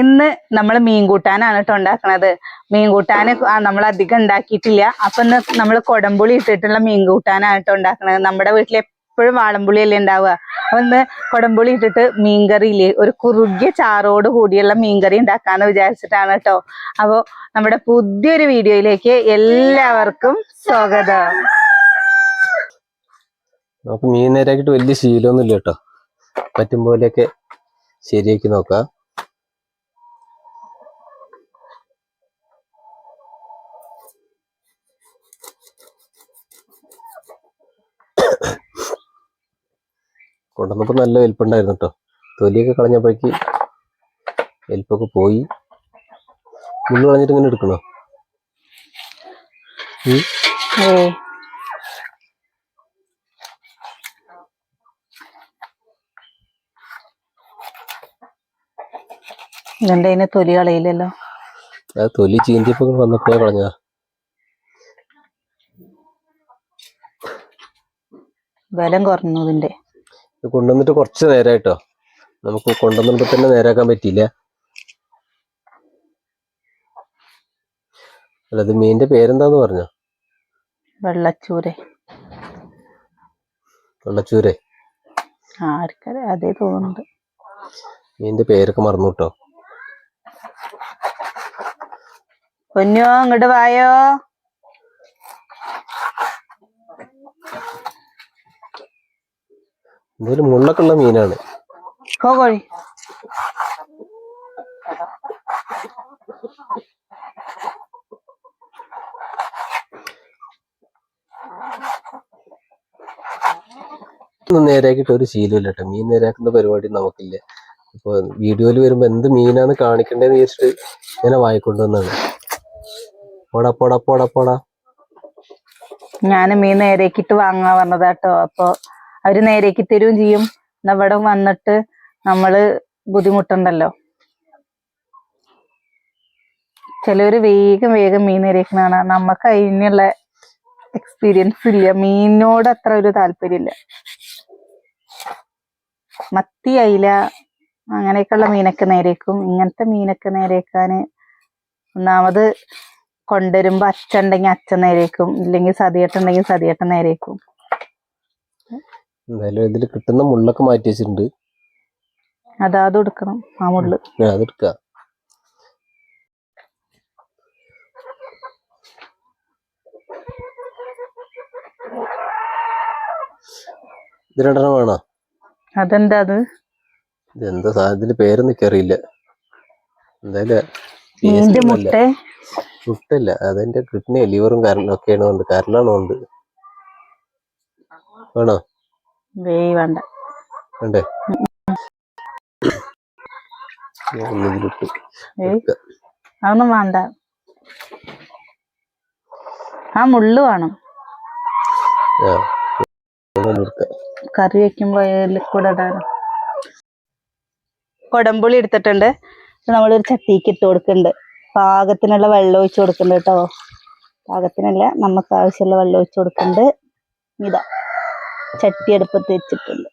ഇന്ന് നമ്മൾ മീൻ കൂട്ടാനാണ് കേട്ടോ ഉണ്ടാക്കണത്. മീൻ കൂട്ടാൻ നമ്മൾ അധികം ഉണ്ടാക്കിയിട്ടില്ല. അപ്പൊ ഇന്ന് നമ്മൾ കൊടംപുളി ഇട്ടിട്ടുള്ള മീൻ കൂട്ടാനാണ് കേട്ടോ ഉണ്ടാക്കണത്. നമ്മുടെ വീട്ടിൽ എപ്പോഴും വാളംപുളി അല്ലേ ഉണ്ടാവുക. അപ്പൊ ഇന്ന് കൊടംപുളി ഇട്ടിട്ട് മീൻകറിയില്ലേ ഒരു കുറുകിയ ചാറോട് കൂടിയുള്ള മീൻകറി ഉണ്ടാക്കാന്ന് വിചാരിച്ചിട്ടാണ് കേട്ടോ അപ്പോൾ നമ്മുടെ പുതിയൊരു വീഡിയോയിലേക്ക് എല്ലാവർക്കും സ്വാഗതം. നമുക്ക് മീൻ നേരാക്കിയിട്ട് വലിയ ശീലമൊന്നുമില്ല കേട്ടോ പറ്റും പോലെയൊക്കെ ശരിയാക്കി നോക്കാം. കൊണ്ടുവന്നപ്പോ നല്ല വലിപ്പുണ്ടായിരുന്നു കേട്ടോ തൊലിയൊക്കെ കളഞ്ഞപ്പോഴേക്ക് വലിപ്പൊക്കെ പോയി. മുള്ളു കളഞ്ഞിട്ട് ഇങ്ങനെ എടുക്കണോ? ഇതെന്റെ തൊലി കളയില്ലല്ലോ? അത് തൊലി ചീന്തിയപ്പോ വന്നപ്പോഴേ കളഞ്ഞതാ. ബലം കുറഞ്ഞു ഇതിന്റെ. ഇത് കൊണ്ടുവന്നിട്ട് കുറച്ച് നേരമായിട്ടോ നമുക്ക് കൊണ്ടുവന്നിട്ട് തന്നെ നേരാക്കാൻ പറ്റിയില്ല. അല്ല ഇത് മീനിന്റെ പേരെന്താന്ന് പറഞ്ഞോ? വെള്ളച്ചൂരെ. വെള്ളച്ചൂരെ. ആർക്കറിയാം അതേ തോന്നുന്നുണ്ട്. മീനിന്റെ പേരൊക്കെ മറന്നു കേട്ടോ പൊന്നോ ഇങ്ങോട്ട് വായോ? എന്തായാലും മുള്ളൊക്കെ ഉള്ള മീനാണ് നേരാക്കിട്ട് കോഴി ഒരു ശീലമില്ല കേട്ടോ മീൻ നേരാക്കുന്ന പരിപാടി നമുക്കില്ല. ഇപ്പൊ വീഡിയോയിൽ വരുമ്പോ എന്ത് മീനാന്ന് കാണിക്കണ്ടേന്ന് വിചാരിച്ചിട്ട് ഇങ്ങനെ വായിക്കൊണ്ടുവന്നാണ്. പോടാ പോടാ പോടാ പോടാ. ഞാൻ മീൻ നേരേക്കിട്ട് വാങ്ങാൻ പറഞ്ഞതാട്ടോ അപ്പൊ അവർ നേരേക്ക് തരുകയും ചെയ്യും. ഇവിടെ വന്നിട്ട് നമ്മൾ ബുദ്ധിമുട്ടുണ്ടല്ലോ. ചിലവര് വേഗം വേഗം മീൻ നേരേക്കണാണ്. നമുക്ക് അതിനുള്ള എക്സ്പീരിയൻസ് ഇല്ല. മീനിനോട് അത്ര ഒരു താല്പര്യമില്ല മത്തി അയില അങ്ങനെയൊക്കെയുള്ള മീനൊക്കെ നേരേക്കും. ഇങ്ങനത്തെ മീനൊക്കെ നേരേക്കാന് ഒന്നാമത് കൊണ്ടുവരുമ്പോ അച്ഛൻ ഉണ്ടെങ്കിൽ അച്ഛൻ നേരേക്കും. ഇല്ലെങ്കിൽ സതിയേട്ടുണ്ടെങ്കിൽ സതിയേട്ടൻ നേരേക്കും. എന്തായാലും ഇതിൽ കിട്ടുന്ന മുള്ളൊക്കെ മാറ്റി വെച്ചിട്ടുണ്ട്. അതാത് എടുക്കണം ആ മുള്ള്. അതെടുക്ക ഇത് രണ്ടെണ്ണം വേണോ? അതെന്താ അത്? ഇതെന്താ സാധനത്തിന്റെ പേരൊന്നും എനിക്ക് അറിയില്ല എന്തായാലും മുട്ട. മുട്ടല്ല. അതെന്റെ കിഡ്നി ലിവറും കാരണം ഒക്കെയാണ് ഉണ്ട് കരളാണ് ഉണ്ട് വേണോ? വേണ്ട. അതൊന്നും വേണ്ട. ആ മുള്ളു വേണം. കറി വെക്കുമ്പോ കൂടെ ഇടാൻ. കൊടമ്പുളി എടുത്തിട്ടുണ്ട്. നമ്മളൊരു ചട്ടിക്ക് ഇട്ട് കൊടുക്കുന്നുണ്ട്. പാകത്തിനുള്ള വെള്ളം ഒഴിച്ചു കൊടുക്കുന്നുണ്ട് കേട്ടോ. പാകത്തിനല്ല നമുക്ക് ആവശ്യമുള്ള വെള്ളം ഒഴിച്ചു കൊടുക്കുന്നുണ്ട്. ഇതാ. ചട്ടി അടുപ്പത്ത് വെച്ചിട്ടുണ്ട്.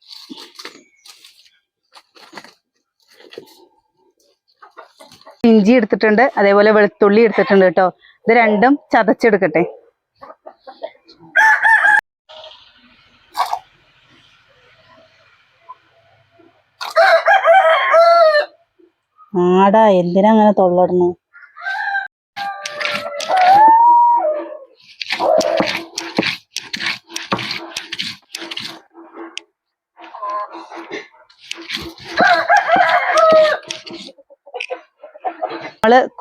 ഇഞ്ചി എടുത്തിട്ടുണ്ട് അതേപോലെ വെളുത്തുള്ളി എടുത്തിട്ടുണ്ട് കേട്ടോ. ഇത് രണ്ടും ചതച്ചെടുക്കട്ടെ. ആടാ എന്തിനാ അങ്ങനെ തൊള്ളടണു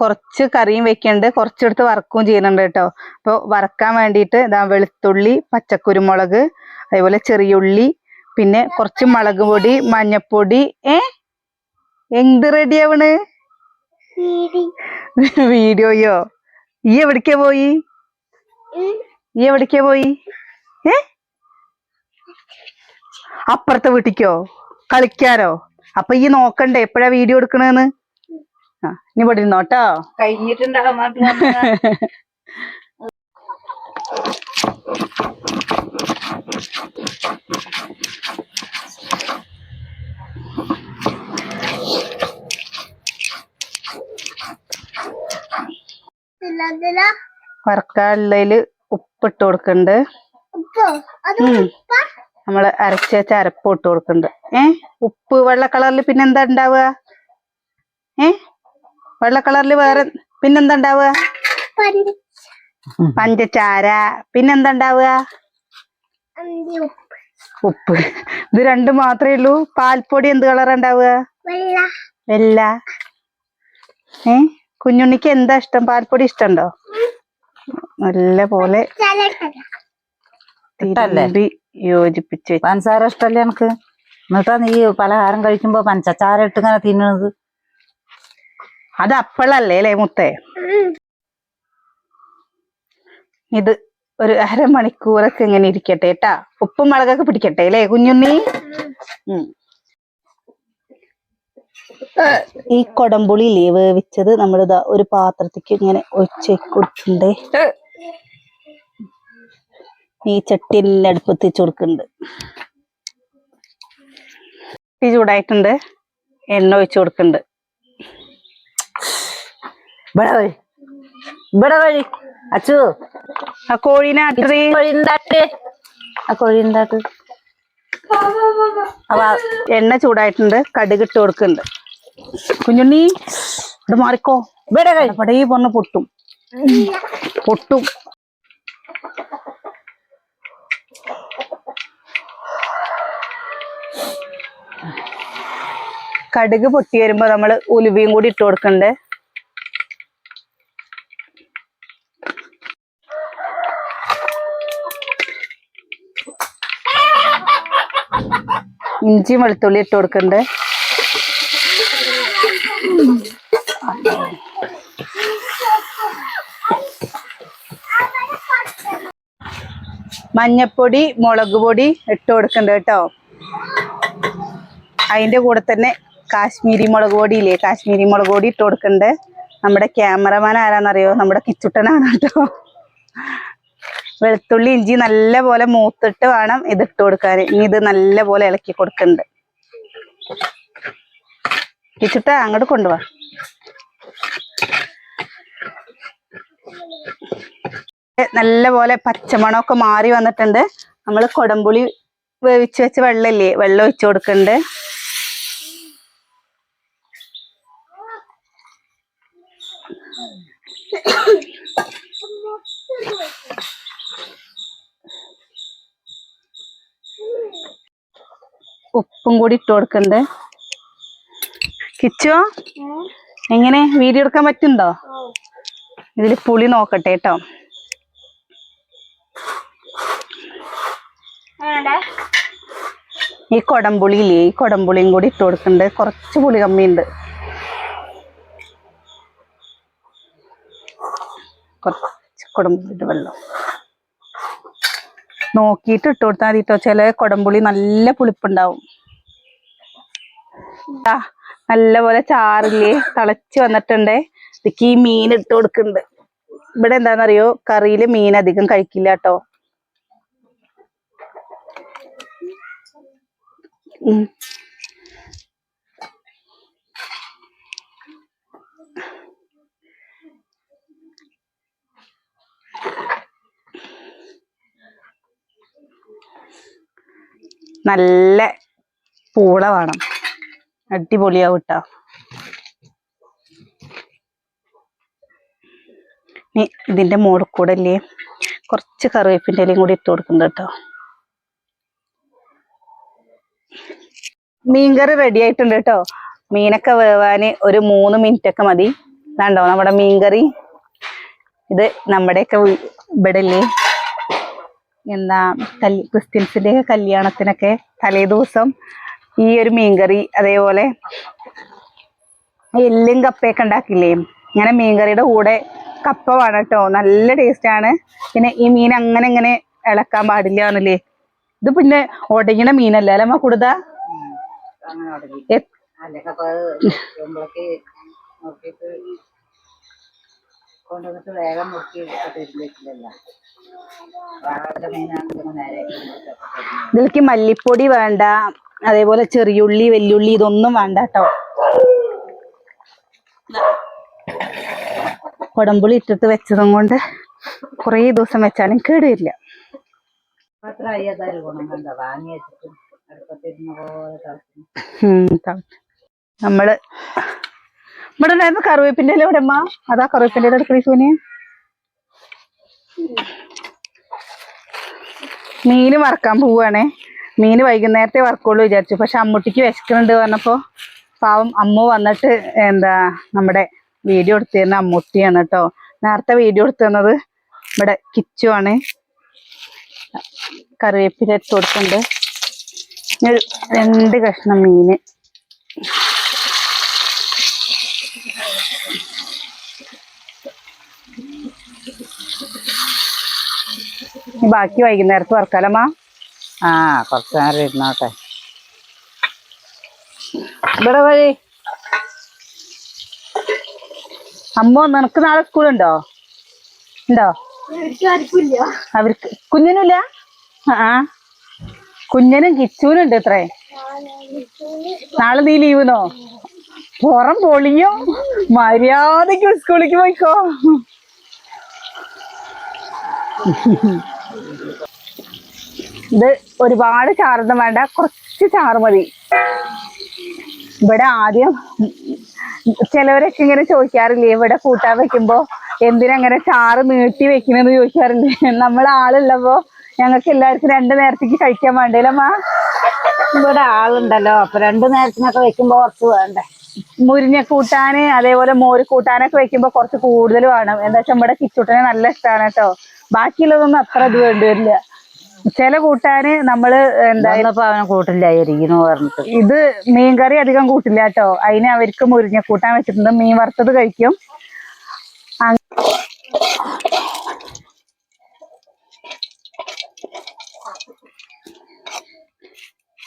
കുറച്ച് കറിയും വെക്കുന്നുണ്ട് കുറച്ചെടുത്ത് വറക്കുകയും ചെയ്യുന്നുണ്ട് കേട്ടോ. അപ്പോൾ വറക്കാൻ വേണ്ടിയിട്ട് ഇതാ വെളുത്തുള്ളി പച്ചക്കുരുമുളക് അതേപോലെ ചെറിയുള്ളി പിന്നെ കുറച്ച് മുളക് പൊടി മഞ്ഞപ്പൊടി ഏ? എന്ത് റെഡി ആവണ്? വീഡിയോയോ ഈ എവിടേക്കാ പോയി? ഈ എവിടേക്കാ പോയി? ഏ? അപ്പുറത്തെ വീട്ടിക്കോ? കളിക്കാരോ അപ്പൊ ഈ നോക്കണ്ടേ എപ്പോഴാ വീഡിയോ എടുക്കണെന്ന്? ഇനി ഇവിടെ ഇരുന്നോട്ടോ വറക്കാനുള്ളതിൽ ഉപ്പിട്ട് കൊടുക്കണ്ട്. നമ്മൾ അരച്ച വെച്ച അരപ്പ് ഇട്ട് കൊടുക്കണ്ട്. ഏ? ഉപ്പ് വെള്ള കളറിൽ പിന്നെന്താ ഉണ്ടാവുക ഏ? വെള്ള കളറിൽ വേറെ പിന്നെന്താ ഉണ്ടാവുക പഞ്ചസാര. പിന്നെന്താ ഉണ്ടാവുക ഉപ്പ്. ഇത് രണ്ട് മാത്രമേ ഉള്ളൂ. പാൽപ്പൊടി എന്ത് കളർ ഉണ്ടാവുക വെല്ല ഏ? കുഞ്ഞുണ്ണിക്ക് എന്താ ഇഷ്ടം? പാൽപ്പൊടി ഇഷ്ടണ്ടോ? നല്ല പോലെ യോജിപ്പിച്ചു തിരുമ്പി യോജിപ്പിച്ച് വെച്ച്. പഞ്ചസാര ഇഷ്ടല്ലേ എനിക്ക് എന്നിട്ടാ നീ പലഹാരം കഴിക്കുമ്പോ പഞ്ചസാര ഇട്ട് ഇങ്ങനെ തിന്നണത്. അത് അപ്പളല്ലേ അല്ലേ മുത്തേ? ഇത് ഒരു അരമണിക്കൂറൊക്കെ ഇങ്ങനെ ഇരിക്കട്ടെ കേട്ടാ ഉപ്പും മുളകൊക്കെ പിടിക്കട്ടെ അല്ലേ കുഞ്ഞുണ്ണി. ഈ കൊടംപുളി ഇല്ലേ വേവിച്ചത് നമ്മളിതാ ഒരു പാത്രത്തേക്ക് ഇങ്ങനെ ഒഴിച്ച് കൊടുക്കണ്ടേ. ഈ ചട്ടി എല്ലാം അടുപ്പത്ത് വെച്ച് കൊടുക്കുന്നുണ്ട് ചൂടായിട്ടുണ്ട്. എണ്ണ ഒഴിച്ചു കൊടുക്കുന്നുണ്ട് ഇവിടെ വഴി. ഇവിടെ വഴി. അച്ചു. ആ കോഴീനെ കോഴി ആ കോഴി ഉണ്ടാട്ട് അപ്പൊ എണ്ണ ചൂടായിട്ടുണ്ട് കടുക് ഇട്ട് കൊടുക്കുന്നുണ്ട്. കുഞ്ഞുണ്ണി ഇവിടെ മാറിക്കോ. ഇവിടെ ഇവിടെ പൊണ്ണ് പൊട്ടും. പൊട്ടും. കടുക് പൊട്ടി വരുമ്പോ നമ്മൾ ഉലുവയും കൂടി ഇട്ട് കൊടുക്കണ്ടേ? ഇഞ്ചി വെളുത്തുള്ളി ഇട്ട് കൊടുക്കണ്ട്. മഞ്ഞപ്പൊടി മുളക് പൊടി ഇട്ട് കൊടുക്കണ്ട് കേട്ടോ. അതിന്റെ കൂടെ തന്നെ കാശ്മീരി മുളക് പൊടി ഇല്ലേ കാശ്മീരി മുളക് പൊടി ഇട്ട് കൊടുക്കണ്ട്. നമ്മുടെ ക്യാമറമാൻ ആരാന്നറിയോ? നമ്മുടെ കിച്ചുട്ടനാണ് കേട്ടോ. വെളുത്തുള്ളി ഇഞ്ചി നല്ല പോലെ മൂത്തിട്ട് വേണം ഇത് ഇട്ട് കൊടുക്കാൻ. ഇനി ഇത് നല്ല പോലെ ഇളക്കി കൊടുക്കുന്നുണ്ട് ഇച്ചിട്ട് അങ്ങോട്ട് കൊണ്ടുപോവാ നല്ല പോലെ പച്ചമണമൊക്കെ മാറി വന്നിട്ടുണ്ട്. നമ്മൾ കൊടംപുളി വേവിച്ച് വെച്ച വെള്ളമില്ലേ? വെള്ളം ഒഴിച്ചു കൊടുക്കുന്നുണ്ട് ഉപ്പും കൂടി ഇട്ട് കൊടുക്കണ്ടേ. കിച്ചോ? എങ്ങനെ? വീഡിയോ എടുക്കാൻ പറ്റുണ്ടോ ഇതിൽ പുളി നോക്കട്ടെ കേട്ടോ. ഈ കൊടംപുളി ഇല്ലേ ഈ കൊടംപുളിയും കൂടി ഇട്ട് കൊടുക്കണ്ട്. കുറച്ച് പുളി കമ്മിയുണ്ട്. കുറച്ച് കൊടംപുളിയുടെ വെള്ളം. നോക്കിയിട്ട് ഇട്ട് കൊടുത്താൽ മതി കേട്ടോ ചില കൊടംപുളി നല്ല പുളിപ്പുണ്ടാവും. നല്ല പോലെ ചാറില്ലേ തിളച്ച് വന്നിട്ടുണ്ട്. ഇതിക്ക് ഈ മീൻ ഇട്ട് കൊടുക്കുന്നുണ്ട്. ഇവിടെ എന്താണെന്നറിയോ? കറിയിൽ മീൻ അധികം കഴിക്കില്ല കേട്ടോ നല്ല പൂള വേണം. അടിപൊളിയാവും കേട്ടോ ഇനി മുകളിൽ കൂടെ അല്ലേ കുറച്ച് കറിവേപ്പിന്റെ ഇലയും കൂടി ഇട്ട് കൊടുക്കുന്നുണ്ട് കേട്ടോ. മീൻകറി റെഡി ആയിട്ടുണ്ട് കേട്ടോ. മീനൊക്കെ വേവാന് ഒരു മൂന്ന് മിനിറ്റ് ഒക്കെ മതി. ഇതാണ്ടോ നമ്മുടെ മീൻകറി? ഇത് നമ്മുടെയൊക്കെ വീ- ഇവിടെ അല്ലേ എന്താ കല്യ ക്രിസ്ത്യൻസിന്റെ കല്യാണത്തിനൊക്കെ തലേ ദിവസം ഈ ഒരു മീൻകറി അതേപോലെ എല്ലും കപ്പയൊക്കെ ഉണ്ടാക്കില്ലേ? ഇങ്ങനെ മീൻകറിയുടെ കൂടെ കപ്പ വേണം കേട്ടോ. നല്ല ടേസ്റ്റ് ആണ്. പിന്നെ ഈ മീൻ അങ്ങനെ ഇങ്ങനെ ഇളക്കാൻ പാടില്ല എന്നല്ലേ ഇത് പിന്നെ ഉടയണ മീനല്ല? അല്ല അമ്മ കൂടുതൽ അങ്ങനെ കൊണ്ടുവന്നിട്ട് വേഗം നേരെ ഇതിലേക്ക് മല്ലിപ്പൊടി വേണ്ട അതേപോലെ ചെറിയുള്ളി വെല്ലുള്ളി ഇതൊന്നും വേണ്ട കേട്ടോ കൊടമ്പുളി ഇട്ടിട്ട് വെച്ചതും കൊണ്ട് കുറേ ദിവസം വെച്ചാലും ത- നമ്മൾ ഇവിടെ ഉണ്ടായിരുന്നു കറിവേപ്പിന്റെ ഇല ഇവിടെ അമ്മ അതാ കറിവേപ്പിന്റെ ഇല എടുക്കണേ സൂനി. മീന് വറക്കാൻ പോവുകയാണേ. മീന് വൈകുന്നേരത്തെ വറക്കുള്ളൂ വിചാരിച്ചു. പക്ഷെ അമ്മൂട്ടിക്ക് വിശക്കുന്നുണ്ട് പറഞ്ഞപ്പോ പാവം അമ്മു വന്നിട്ട് എന്താ നമ്മുടെ വീഡിയോ എടുത്തു തരുന്ന അമ്മൂട്ടിയാണ് കേട്ടോ. നേരത്തെ വീഡിയോ എടുത്തു തന്നത് ഇവിടെ കിച്ചു ആണ് കറിവേപ്പില ഇട്ട് രണ്ട് കഷ്ണം മീന് ബാക്കി വൈകുന്നേരത്ത് വറക്കാലമ്മ ആ കുറച്ച് നേരം ഇരുന്നോട്ടെ. ഇവിടെ വഴി. അമ്മ നിനക്ക് നാളെ സ്കൂളുണ്ടോ? ഉണ്ടോ? അവർക്ക് കുഞ്ഞിനില്ല ആ കുഞ്ഞനും കിച്ചൂനും ഉണ്ട് ഇത്രേ. നാളെ നീ ലീവിനോ പുറം പൊളിയോ മര്യാദയ്ക്ക് സ്കൂളിലേക്ക് പോയിക്കോ. ഇത് ഒരുപാട് ചാറൊന്നും വേണ്ട. കുറച്ച് ചാറ് മതി. ഇവിടെ ആദ്യം ചിലവരൊക്കെ ഇങ്ങനെ ചോദിക്കാറില്ലേ ഇവിടെ കൂട്ടാൻ വെക്കുമ്പോ എന്തിനങ്ങനെ ചാറ് നീട്ടി വെക്കണെന്ന് ചോദിക്കാറില്ലേ? നമ്മൾ ആളുള്ളപ്പോ ഞങ്ങൾക്ക് എല്ലാവർക്കും രണ്ടു നേരത്തേക്ക് കഴിക്കാൻ വേണ്ടല്ലോ ഇവിടെ ആളുണ്ടല്ലോ. അപ്പൊ രണ്ടു നേരത്തിനൊക്കെ വെക്കുമ്പോ കുറച്ച് വേണ്ടേ? മുരിഞ്ഞ കൂട്ടാന് അതേപോലെ മോര് കൂട്ടാനൊക്കെ വെക്കുമ്പോ കുറച്ച് കൂടുതൽ വേണം. എന്താ വെച്ചാൽ നമ്മുടെ കിച്ചുട്ടനെ നല്ല ഇഷ്ടമാണ് കേട്ടോ. ബാക്കിയുള്ളതൊന്നും അത്ര ഇത് വേണ്ടി വരില്ല ചില കൂട്ടാന് നമ്മൾ എന്തായാലും കൂട്ടില്ലായിരിക്കുന്നു പറഞ്ഞിട്ട്. ഇത് മീൻകറി അധികം കൂട്ടില്ല കേട്ടോ. അതിന് അവർക്ക് മുരിഞ്ഞ കൂട്ടാൻ വെച്ചിട്ടുണ്ട്. മീൻ വറുത്തത് കഴിക്കും.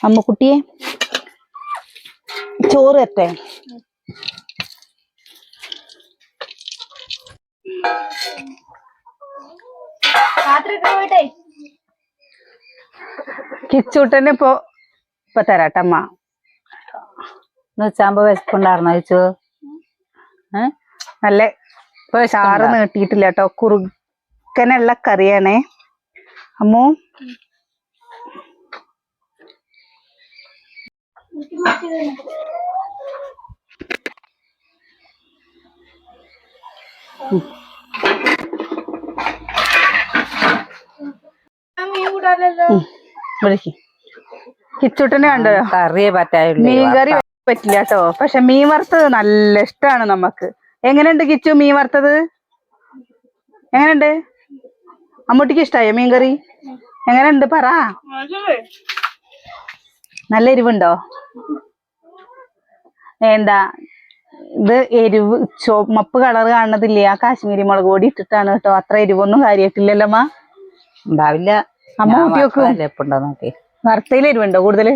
അമ്മുക്കുട്ടിയെ? ചോറ് എത്തേ കിച്ചൂട്ടന് ഇപ്പൊ ഇപ്പൊ തരാട്ടമ്മ ഇന്ന് ഉച്ചാകുമ്പോ വിശപ്പുണ്ടായിരുന്നോ ചോദിച്ചു നല്ല നല്ല ചാറ് നീട്ടിയിട്ടില്ല കേട്ടോ കുറുക്കനുള്ള കറിയാണേ. അമ്മു? വിളിക്ക്. കിച്ചുട്ടനെ കണ്ടോ? കറിയെ പറ്റായുള്ളൂ. മീൻകറി പറ്റില്ല കേട്ടോ പക്ഷെ മീൻ വറുത്തത് നല്ല ഇഷ്ടമാണ് നമുക്ക് എങ്ങനെയുണ്ട് കിച്ചു മീൻ വറുത്തത്? എങ്ങനെയുണ്ട്? അമ്മൂട്ടിക്ക് ഇഷ്ടായോ മീൻകറി എങ്ങനെയുണ്ട്? പറ. നല്ല എരിവുണ്ടോ? എന്താ ഇത് എരിവ് ചുമപ്പ് കളർ കാണുന്നതില്ലേ? ആ കാശ്മീരി മുളക് പൊടി ഇട്ടിട്ടാണ് കേട്ടോ അത്ര എരിവൊന്നും കാര്യമായിട്ടില്ലല്ലോ അമ്മ. ഉണ്ടാവില്ല. അമ്മ കൂട്ടി വെക്കും എപ്പുണ്ടോ നോക്കി. വറുത്തതിൽ എരിവുണ്ടോ കൂടുതൽ?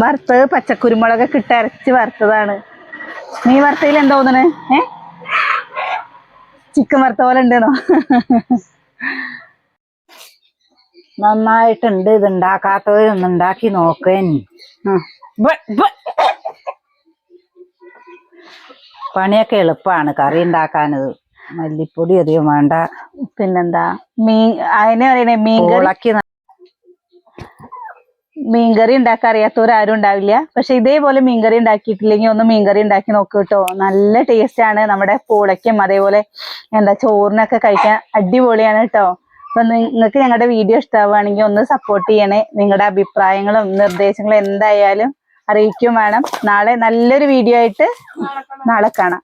വറുത്തത് പച്ചക്കുരുമുളകൊക്കെ ഇട്ട് അരച്ച് വറുത്തതാണ്. നീ വറുത്തയിൽ എന്താ തോന്നണ്? ഏ? ചിക്കൻ വറുത്ത പോലെ ഉണ്ടെന്നോ നന്നായിട്ടുണ്ട് ഇത് ഉണ്ടാക്കാത്തവരൊന്നും ഉണ്ടാക്കി നോക്കേൻ. പണിയൊക്കെ എളുപ്പമാണ് കറി ഉണ്ടാക്കാനത്. മല്ലിപ്പൊടി അധികം വേണ്ട. പിന്നെന്താ? മീൻ അതിനെ പറയണേ മീൻകറി. മീൻകറി ഉണ്ടാക്കാൻ അറിയാത്തവരാരും ഉണ്ടാവില്ല. പക്ഷെ ഇതേപോലെ മീൻകറി ഉണ്ടാക്കിയിട്ടില്ലെങ്കിൽ ഒന്ന് മീൻകറി ഉണ്ടാക്കി നോക്ക് കേട്ടോ. നല്ല ടേസ്റ്റ് ആണ് നമ്മുടെ പൂളയ്ക്കും അതേപോലെ എന്താ ചോറിനൊക്കെ കഴിക്കാൻ അടിപൊളിയാണ് കേട്ടോ. അപ്പൊ നിങ്ങൾക്ക് ഞങ്ങളുടെ വീഡിയോ ഇഷ്ടമാവുകയാണെങ്കിൽ ഒന്ന് സപ്പോർട്ട് ചെയ്യണേ. നിങ്ങളുടെ അഭിപ്രായങ്ങളും നിർദ്ദേശങ്ങളും എന്തായാലും അറിയിക്കും വേണം. നാളെ നല്ലൊരു വീഡിയോ ആയിട്ട് നാളെ കാണാം.